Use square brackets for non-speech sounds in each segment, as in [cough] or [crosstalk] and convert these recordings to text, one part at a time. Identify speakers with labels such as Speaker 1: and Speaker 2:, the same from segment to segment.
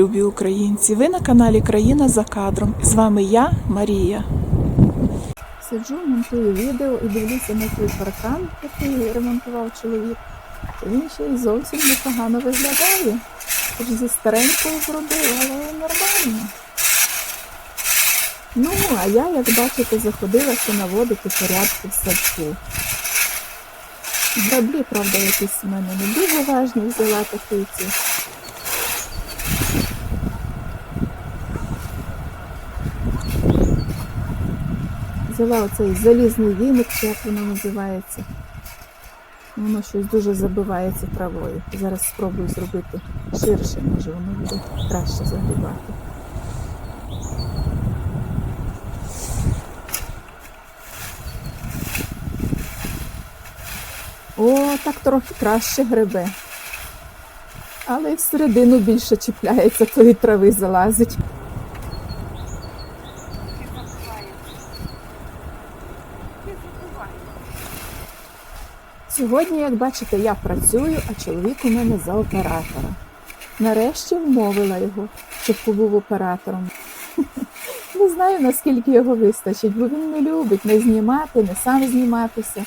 Speaker 1: любі українці! Ви на каналі Країна за кадром. З вами я, Марія. Сиджу, монтую відео і дивлюся на той паркан, який ремонтував чоловік. Він ще й зовсім непогано виглядає. Хоч зі старенького зробив, але нормально. Ну, а я, як бачите, заходилася наводити порядки в садку. Граблі, правда, якісь в мене не дуже важні, взяла такий ці. Взяла оцей залізний віник, чи як воно називається. Воно щось дуже забивається травою. Зараз спробую зробити ширше, може воно буде краще загрібати. О, так трохи краще гребе. Але всередину більше чіпляється, тої трави залазить. Сьогодні, як бачите, я працюю, а чоловік у мене за оператора. Нарешті вмовила його, щоб побув оператором. [laughs] Не знаю, наскільки його вистачить, бо він не любить не знімати, не сам зніматися.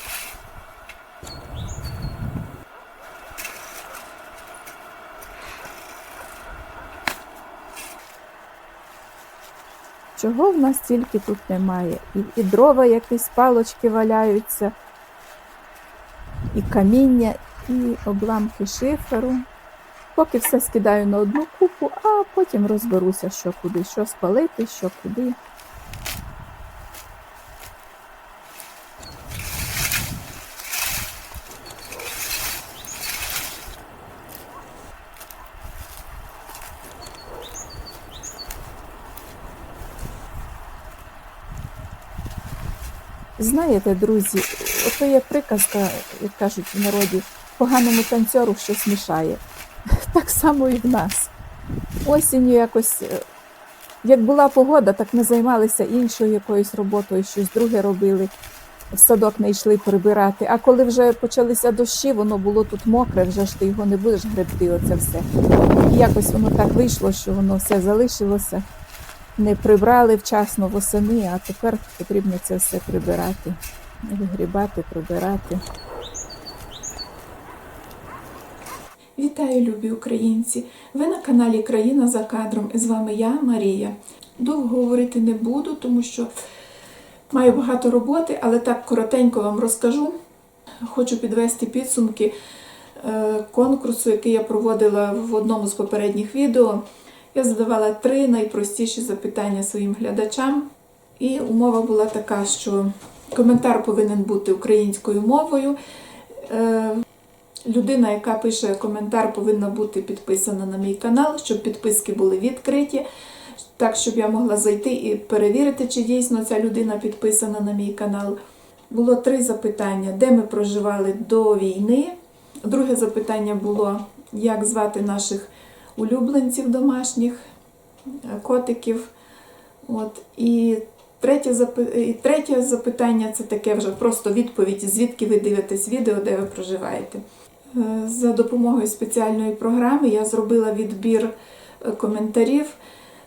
Speaker 1: Чого в нас тільки тут немає? І, і дрова якісь палочки валяються, і каміння, і обламки шиферу. Поки все скидаю на одну купу, а потім розберуся, що куди, що спалити, що куди. Знаєте, друзі, ото є приказка, як кажуть в народі, поганому танцору щось мішає. [laughs] Так само і в нас. Осінню якось, е, як була погода, так ми займалися іншою якоюсь роботою, щось друге робили. В садок не йшли прибирати. А коли вже почалися дощі, воно було тут мокре, вже ж ти його не будеш гребти, оце все. І якось воно так вийшло, що воно все залишилося. Не прибрали вчасно восени, а тепер потрібно це все прибирати, вигрібати, прибирати. Вітаю, любі українці! Ви на каналі Країна за кадром. І з вами я, Марія. Довго говорити не буду, тому що маю багато роботи, але так коротенько вам розкажу. Хочу підвести підсумки е, конкурсу, який я проводила в одному з попередніх відео. Я задавала три найпростіші запитання своїм глядачам, і умова була така, що коментар повинен бути українською мовою. Е, Людина, яка пише коментар, повинна бути підписана на мій канал, щоб підписки були відкриті, так, щоб я могла зайти і перевірити, чи дійсно ця людина підписана на мій канал. Було три запитання: де ми проживали до війни. Друге запитання було, як звати наших улюбленців домашніх, е, котиків. От. І третє, третє запитання це таке вже просто відповідь, звідки ви дивитесь відео, де ви проживаєте. Е, За допомогою спеціальної програми я зробила відбір е, коментарів.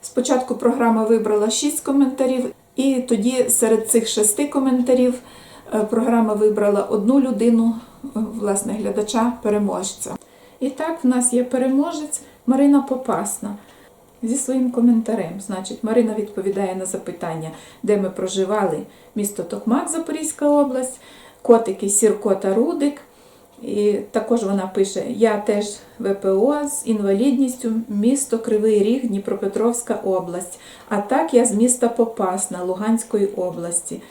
Speaker 1: Спочатку програма вибрала 6 коментарів, і тоді серед цих шести коментарів е, програма вибрала одну людину, власне, глядача-переможця. І так, в нас є переможець Марина Попасна зі своїм коментарем. Значить, Марина відповідає на запитання, де ми проживали, місто Токмак, Запорізька область, котики Сірко та Рудик. І також вона пише: Я теж ВПО з інвалідністю, місто Кривий Ріг, Дніпропетровська область. А так я з міста Попасна Луганської області.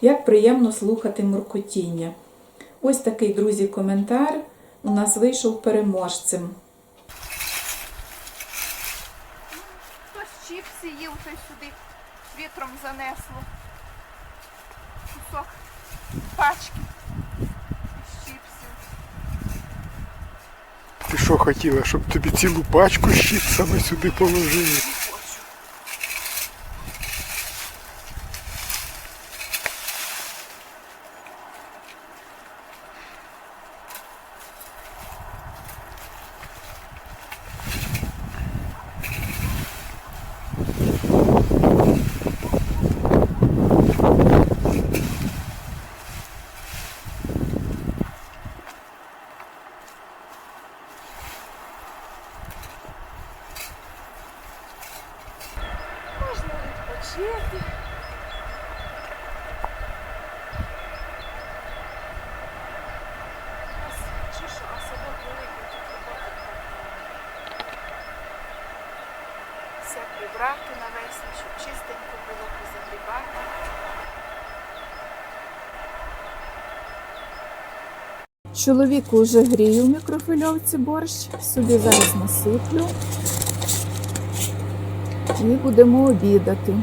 Speaker 1: Як приємно слухати муркотіння. Ось такий, друзі, коментар у нас вийшов переможцем.
Speaker 2: Чіпси сюди вітром занесло. Кусок пачки з чіпсів.
Speaker 3: Ти що хотіла, щоб тобі цілу пачку з чіпсами сюди положили?
Speaker 2: жити. Все прибрати навесні, щоб чистенько було позагрібати.
Speaker 1: Чоловіку вже грію в мікрофильовці борщ, собі зараз насиплю і будемо обідати.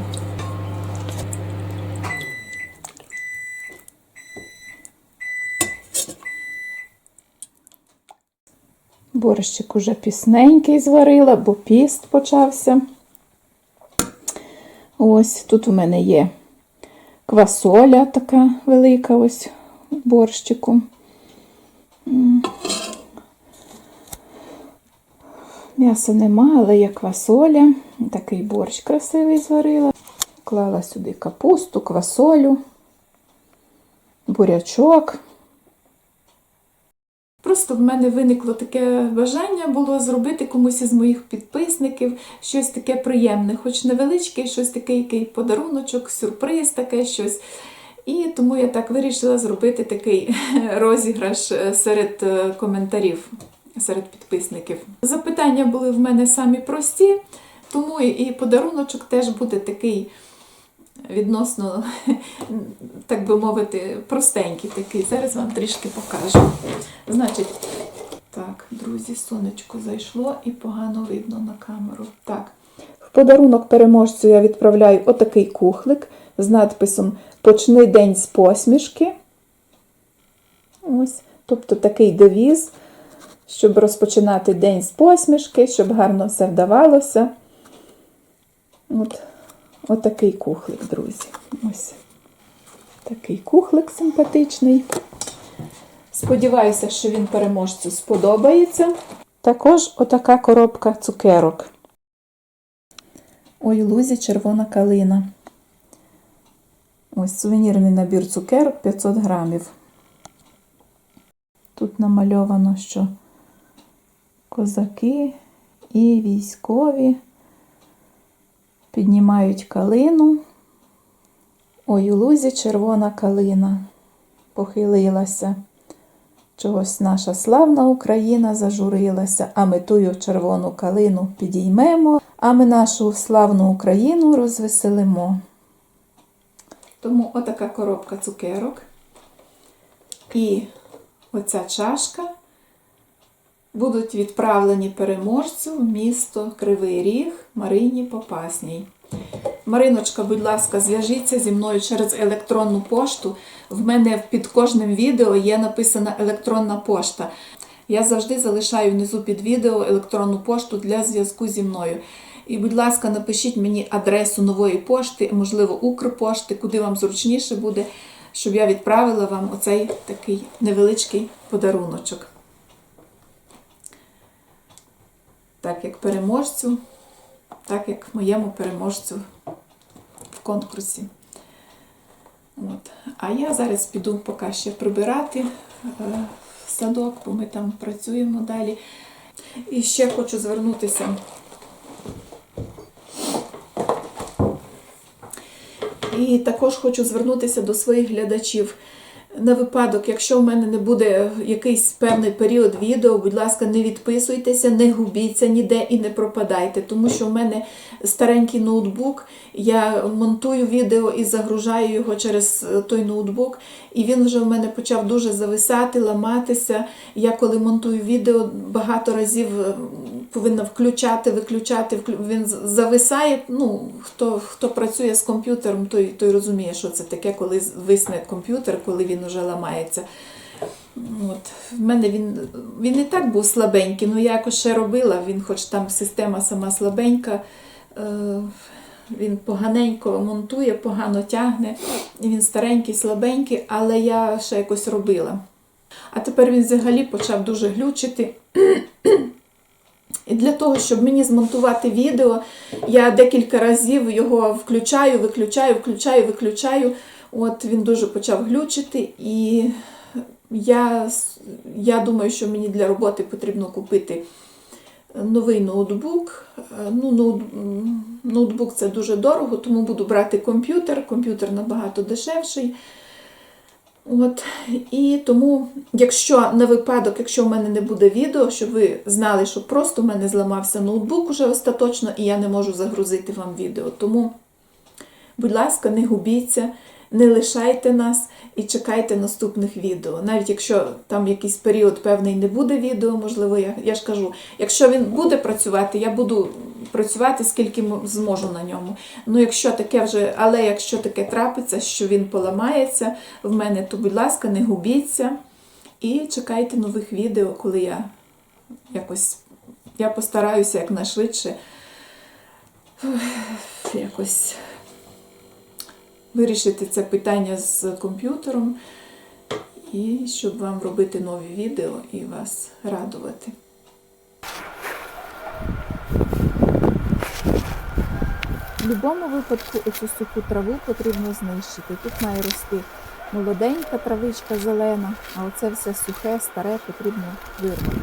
Speaker 1: Борщик уже пісненький зварила, бо піст почався. Ось тут у мене є квасоля така велика, ось борщику. М'яса нема, але є квасоля. Такий борщ красивий зварила. Клала сюди капусту, квасолю, бурячок. Просто в мене виникло таке бажання було зробити комусь із моїх підписників щось таке приємне, хоч невеличке, щось таке, який подаруночок, сюрприз, таке щось. І тому я так вирішила зробити такий [laughs] розіграш е, серед е, коментарів, серед підписників. Запитання були в мене самі прості, тому і подаруночок теж буде такий відносно, [laughs] так би мовити, простенький такий. Зараз вам трішки покажу. Значить, так, друзі, сонечко зайшло і погано видно на камеру. Так. В подарунок переможцю я відправляю отакий кухлик з надписом Почни день з посмішки. Ось, тобто такий девіз, щоб розпочинати день з посмішки, щоб гарно все вдавалося. От, отакий кухлик, друзі. Ось такий кухлик симпатичний. Сподіваюся, що він переможцю сподобається. Також отака коробка цукерок. Ой, лузі червона калина. Ось сувенірний набір цукерок 500 грамів. Тут намальовано, що козаки і військові піднімають калину. Ой, у лузі червона калина похилилася. Чогось наша славна Україна зажурилася, а ми тую червону калину підіймемо, а ми нашу славну Україну розвеселимо. Тому отака коробка цукерок. І оця чашка будуть відправлені переможцю в місто Кривий Ріг Марині Попасній. Мариночка, будь ласка, зв'яжіться зі мною через електронну пошту. В мене під кожним відео є написана електронна пошта. Я завжди залишаю внизу під відео електронну пошту для зв'язку зі мною. І, будь ласка, напишіть мені адресу нової пошти, можливо, Укрпошти, куди вам зручніше буде, щоб я відправила вам оцей такий невеличкий подаруночок. Так як переможцю, так як моєму переможцю в конкурсі. От. А я зараз піду поки ще прибирати е, садок, бо ми там працюємо далі. І ще хочу звернутися. І також хочу звернутися до своїх глядачів. На випадок, якщо в мене не буде якийсь певний період відео, будь ласка, не відписуйтеся, не губіться ніде і не пропадайте, тому що в мене старенький ноутбук, я монтую відео і загружаю його через е, той ноутбук, і він вже в мене почав дуже зависати, ламатися. Я коли монтую відео, багато разів е, повинна включати, виключати, він зависає. Ну, хто, хто працює з комп'ютером, той, той розуміє, що це таке, коли висне комп'ютер, коли він вже ламається. От. В мене він, він і так був слабенький, ну я якось ще робила, він хоч там система сама слабенька, е, він поганенько монтує, погано тягне, він старенький, слабенький, але я ще якось робила. А тепер він взагалі почав дуже глючити. І для того, щоб мені змонтувати відео, я декілька разів його включаю, виключаю, включаю, виключаю. От він дуже почав глючити, і я, я думаю, що мені для роботи потрібно купити новий ноутбук. Е, Ну, ноутбук це дуже дорого, тому буду брати комп'ютер. Комп'ютер набагато дешевший. От, і тому, якщо на випадок, якщо в мене не буде відео, щоб ви знали, що просто в мене зламався ноутбук уже остаточно, і я не можу загрузити вам відео. Тому Будь ласка, не губіться, не лишайте нас і чекайте наступних відео. Навіть якщо там якийсь період певний не буде відео, можливо, я, я ж кажу, якщо він буде працювати, я буду працювати скільки зможу на ньому. Ну, якщо таке вже, але якщо таке трапиться, що він поламається в мене, то будь ласка, не губіться і чекайте нових відео, коли я якось я постараюся якнайшвидше [sighs] якось вирішити це питання з комп'ютером, і щоб вам робити нові відео і вас радувати. Будь-якому випадку оцю суху траву потрібно знищити. Тут має рости молоденька травичка зелена, а оце все сухе, старе потрібно вирвати.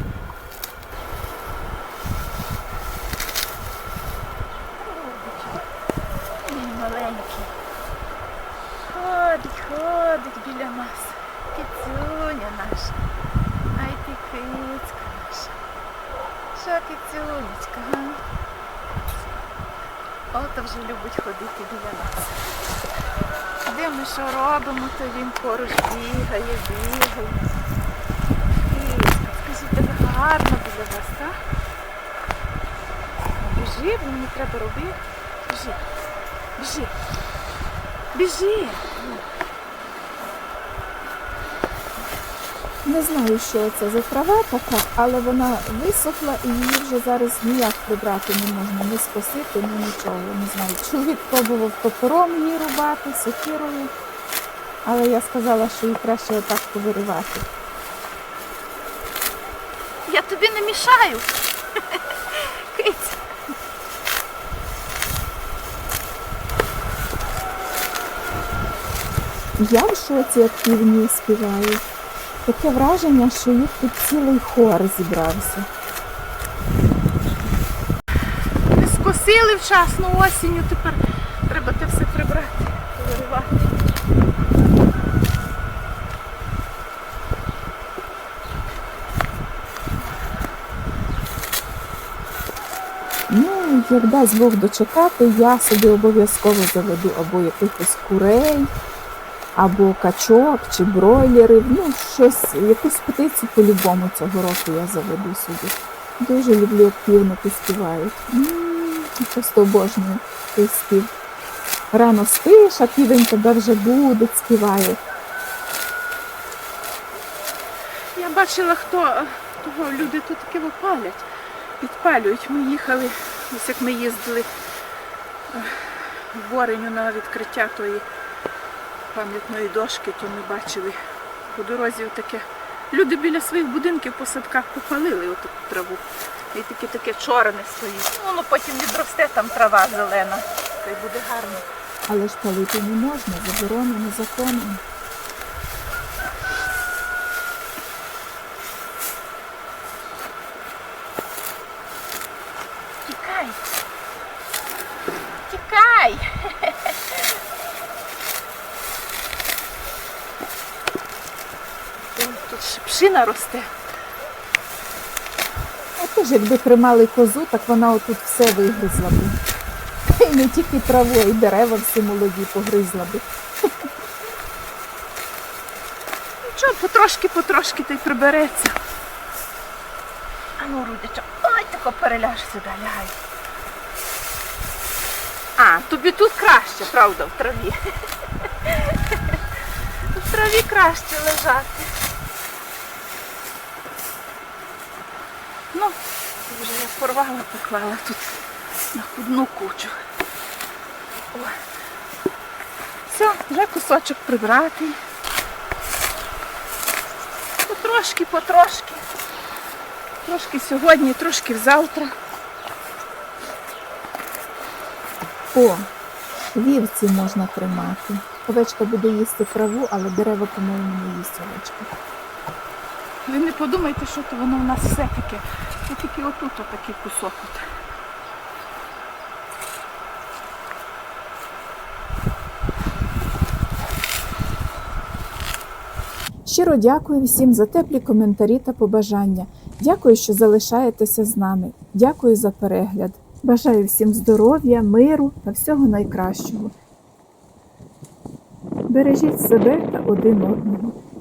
Speaker 2: Ходить, ходить біля нас. Кицюня наша. Ай ти кицька наша. Що кицюнечка, га? Ото вже любить ходити біля нас. Де ми що робимо, то він поруч бігає, бігає. Скажіть, так гарно біля вас, так? Біжи, мені треба робити. Біжи. Біжи. Біжи.
Speaker 1: Не знаю, що це за трава така, але вона висохла і її вже зараз ніяк прибрати не можна, не скосити, ні нічого. Не знаю. Чоловік пробував топором її рубати, сокирою, але я сказала, що її краще отак повиривати.
Speaker 2: Я тобі не мішаю. Киць.
Speaker 1: Я в шоці, як півні співають. Таке враження, що їх тут цілий хор зібрався.
Speaker 2: Ми скосили вчасно осінню, тепер треба те все прибрати, повиривати.
Speaker 1: Ну, як дасть Бог дочекати, я собі обов'язково заведу або якихось курей, або качок чи бройлерів. Ну, щось, якусь птицю по-любому цього року я заведу собі. Дуже люблю, як півники співають. Просто обожнюю той спів. Рано спиш, а півень тебе вже буде, співає.
Speaker 2: Я бачила, хто того люди тут таке випалять, підпалюють. Ми їхали, ось як ми їздили е, в Бореню на відкриття тої пам'ятної дошки, то ми бачили по дорозі таке. Люди біля своїх будинків по садках попалили оту траву. І таке таке чорне стоїть. Ну, Воно потім відросте там трава зелена. Та й буде гарно.
Speaker 1: Але ж палити не можна, заборонено законом.
Speaker 2: Тікай. Тікай. Ой, Тут шипшина росте.
Speaker 1: А теж якби тримали козу, так вона отут все вигризла би. І не тільки траву, а й дерева всі молоді погризла би.
Speaker 2: Нічого, потрошки, потрошки та й прибереться. А ну, Рудичок, ой, тако переляж сюди, лягай. А, тобі тут краще, правда, в траві. [laughs] В траві краще лежати. Ну, вже я порвала, поклала тут на худну кучу. О. Все, вже кусочок прибрати. Потрошки, потрошки. Трошки сьогодні, трошки завтра.
Speaker 1: О, вівці можна тримати. Овечка буде їсти траву, але дерева, по-моєму, не їсть овечка.
Speaker 2: Ви не подумайте, що то воно в нас все таке. Це тільки отут отакий кусок. От.
Speaker 1: Щиро дякую всім за теплі коментарі та побажання. Дякую, що залишаєтеся з нами. Дякую за перегляд. Бажаю всім здоров'я, миру та всього найкращого. Бережіть себе та один одного.